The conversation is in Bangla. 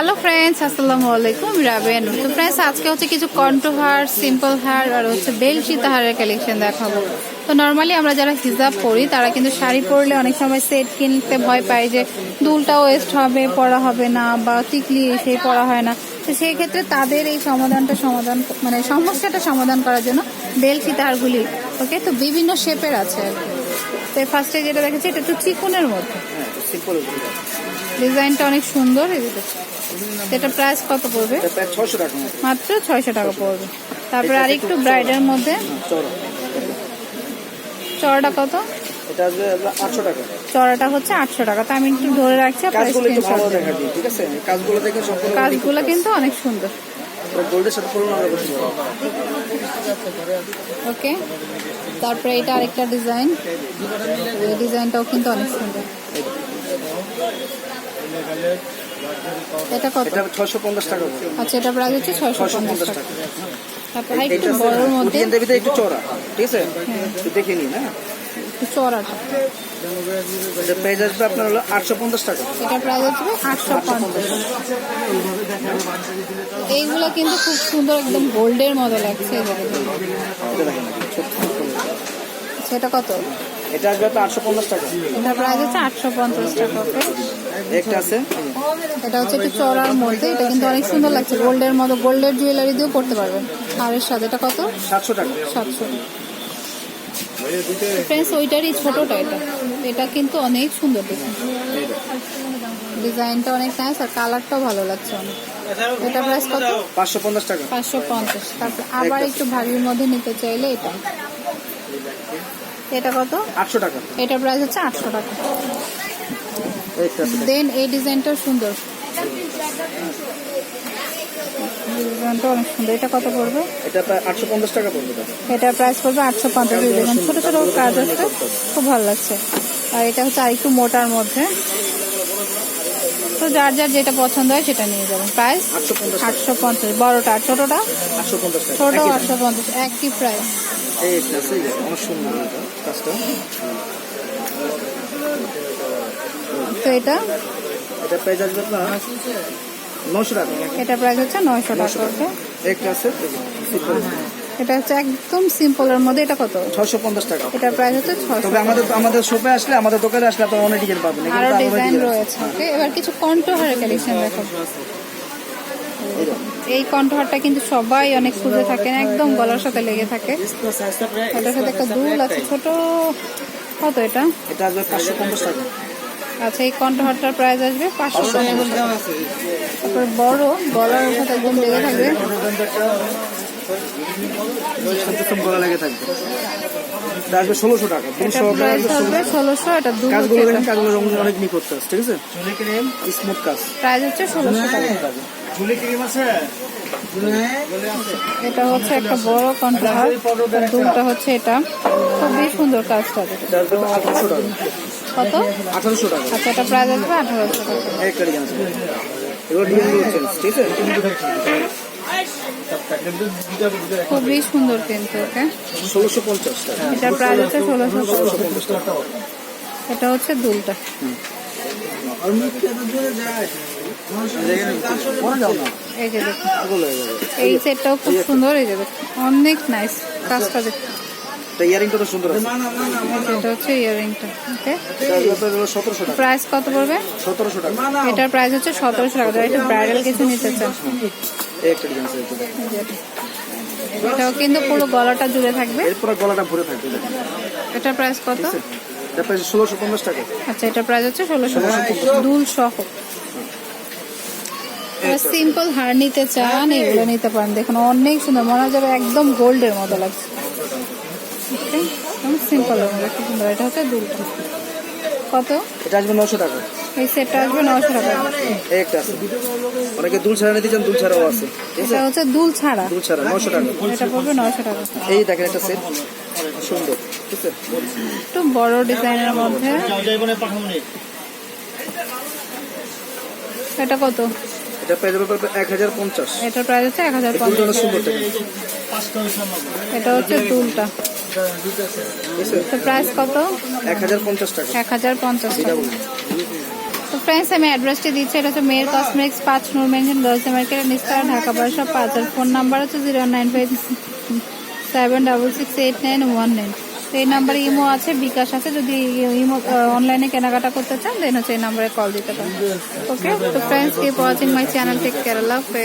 হ্যালো ফ্রেন্ডস আসসালামু আলাইকুম রাবেন তো ফ্রেন্ডস আজকে হচ্ছে কিছু কন্ট্রো হার সিম্পল হার আর হচ্ছে বেল সীতাহারের কালেকশন দেখাবো। তো নর্মালি আমরা যারা হিজাব পরি তারা কিন্তু শাড়ি পরলে অনেক সময় সেট কিনতে ভয় পায় যে দুলটা ওয়েস্ট হবে পরা হবে না বা টিকলি সেই পরা হয় না। তো সেই ক্ষেত্রে তাদের এই সমাধানটা সমাধান মানে সমস্যাটা সমাধান করার জন্য বেল সীতাহারগুলি ওকে তো বিভিন্ন শেপের আছে আর কি। তো ফার্স্টে যেটা দেখেছি এটা একটু চিকুনের মধ্যে। হ্যাঁ ডিজাইনটা অনেক সুন্দর এটা প্রাইস কত পড়বে? মাত্র ছয়শো টাকা পড়বে। তারপরে আর একটু ব্রাইডের মধ্যে? চড়া। চড়াটা কত? চড়াটা হচ্ছে আটশো টাকা। তো আমি একটু ধরে রাখছি কাজগুলো কিন্তু অনেক সুন্দর। ওকে। তারপরে এটা আরেকটা ডিজাইন এই ডিজাইনটাও কিন্তু অনেক সুন্দর। এটা কত? এটা ছশো পঞ্চাশ টাকা আচ্ছা এটা প্রাইস হচ্ছে ছয়শো ছশো পঞ্চাশ পঞ্চাশ টাকা। টাকা তারপরে একটু বড়োর মধ্যে। ইন্ডিয়ান দেবীতে একটু চড়া ঠিক আছে? হ্যাঁ। একটু দেখে নিন হ্যাঁ? একটু চড়াটা এটা প্রাইস আসবে আপনার হলো আটশো পঞ্চাশ টাকা। এটা প্রাইস হচ্ছে আটশো পঞ্চাশ। এইগুলো কিন্তু খুব সুন্দর একদম গোল্ডের মতো লাগছে এটা দেখেন সেটা কত? এটা আসবে আটশো পঞ্চাশ টাকা। এটা প্রাইস হচ্ছে আটশো পঞ্চাশ টাকা ওকে একটা আছে? এটা হচ্ছে একটু চড়ার মধ্যে এটা কিন্তু অনেক সুন্দর লাগছে গোল্ডের মতো গোল্ডের জুয়েলারি দিয়েও পড়তে পারবেন। আর এর সাথে এটা কত? সাতশো টাকা। সাতশো। ফ্রেন্ডস ওইটারই ছোটটা এটা। এটা কিন্তু অনেক সুন্দর দেখুন। ডিজাইনটা অনেক নাইস আর কালারটাও ভালো লাগছে অনেক। এটা প্রাইস কত? পাঁচশো পঞ্চাশ টাকা। পাঁচশো পঞ্চাশ। তারপর আবার একটু ভারীর মধ্যে নিতে চাইলে এটা। এটা কত? আটশো টাকা। এটা প্রাইস হচ্ছে আটশো টাকা। দেন এই ডিজাইনটাও সুন্দর। ডিজাইনটা অনেক সুন্দর। এটা কত পড়বে? এটা প্রায় আটশো পঞ্চাশ টাকা পড়বে এটা। এটা প্রাইস পড়বে আটশো পঞ্চাশ দেখুন ছোট ছোট কাজ আছে। খুব ভালো লাগছে। আর এটা হচ্ছে আর একটু মোটার মধ্যে। তো যার যার যেটা পছন্দ হয় সেটা নিয়ে যাবেন। প্রাইস আটশো পঞ্চাশ বড়টা আর ছোটটা? আটশো ছোট আটশো পঞ্চাশ। একই প্রাইস অনেক সুন্দর কাজটা। তো এটা? এটা প্রাইস আসবে আপনার নশো টাকা। এটা প্রাইস হচ্ছে নয়শো টাকা ওকে? একটা আছে এটা হচ্ছে একদম সিম্পলের মধ্যে এটা কত? ছশো পঞ্চাশ টাকা। এটার প্রাইস হচ্ছে ছশো তবে আমাদের আমাদের শপে আসলে আমাদের দোকানে আসলে আপনার অনেক ডিজাইন পাবেন। আরও ডিজাইন রয়েছে ওকে? এবার কিছু কন্টোহারের কালেকশন দেখো। এই কন্টোহারটা কিন্তু সবাই অনেক খুঁজে থাকেন একদম গলার সাথে লেগে থাকে। এটার সাথে একটা দুল আছে ছোট। কত এটা? এটা আসবে পাঁচশো পঞ্চাশ টাকা। আচ্ছা এই কন্টোহারটার প্রাইস আসবে পাঁচশো তারপর বড় গলার সাথে একদম লেগে থাকবে। আসবে ষোলোশো টাকা। দুশো এটা প্রাইস হবে ষোলোশো এটা কাজগুলো দেখেন কাজগুলো রঙ অনেক নিখুঁত কাজ ঠিক আছে? স্মুথ কাজ। প্রাইস হচ্ছে ষোলোশো টাকা। ঝুলি ক্রিম আছে? এটা হচ্ছে একটা বড় কন্টোহার দুলটা হচ্ছে এটা। খুবই সুন্দর কাজটা। কত? আচ্ছা এটা প্রাইস আসবে আঠারোশো আছে আছে খুবই সুন্দর কিন্তু এটার প্রাইস হচ্ছে ষোলোশো পঞ্চাশ এটা হচ্ছে দুলটা। এই যাবে সেটটাও খুব সুন্দর, এই যে দেখুন। অনেক নাইস কাজটা দেখুন। এটা ইয়ারিংটা তো সুন্দর আছে। এটা হচ্ছে ইয়ারিংটা ওকে? প্রাইস কত পড়বে? সতেরোশো টাকা। এটার প্রাইস হচ্ছে সতেরোশো টাকা। যারা ব্রাইডাল কিছু নিতে চান একটা ডিজাইন আছে এটা। এই যে এটা। এটাও কিন্তু পুরো গলাটা জুড়ে থাকবে। এরপরে গলাটা ভরে থাকবে এটার প্রাইস কত? এটা প্রায় ষোলোশো টাকা। আচ্ছা প্রাইস হচ্ছে দুল সহ। সিম্পল হার নিতে চান এগুলো নিতে পারেন। দেখুন অনেক সুন্দর। মনে হয় একদম গোল্ডের মতো লাগছে? একদম সিম্পল খুব সুন্দর এটা হচ্ছে দুলটা কত? এটা আসবে নশো টাকা। এই সেটটা আসবে নশো টাকা। একটা আছে। অনেকে দুল ছাড়া নিতে চান দুল ছাড়াও আছে। এটা হচ্ছে দুল ছাড়া। দুল ছাড়া নশো টাকা। এটা পড়বে নশো টাকা। এই দেখেন একটা সেট সুন্দর। ঠিক আছে? একটু বড় ডিজাইনের মধ্যে। এটা কত? এটা পেয়ে যাবে এক হাজার পঞ্চাশ। এটার প্রাইস হচ্ছে এক হাজার পঞ্চাশ। এটা হচ্ছে দুলটা। তো প্রাইস কত? এক হাজার পঞ্চাশ টাকা। এক হাজার পঞ্চাশ টাকা। তো ফ্রেন্ডস আমি অ্যাড্রেসটি দিচ্ছি। এটা হচ্ছে মেয়ের কসমেটিক্স পাঁচ নূর মেনশন গার্লস মার্কেট নিস্তার ঢাকা বারোশো পাঁচ আর ফোন নাম্বার হচ্ছে zero nine five seven double six eight nine one nine এই নাম্বারে ইমো আছে বিকাশ আছে। যদি ইমো অনলাইনে কেনাকাটা করতে চান দেন হচ্ছে এই নাম্বারে কল দিতে পারেন। ওকে তো friends keep watching my channel take care আল্লাহ হাফেজ।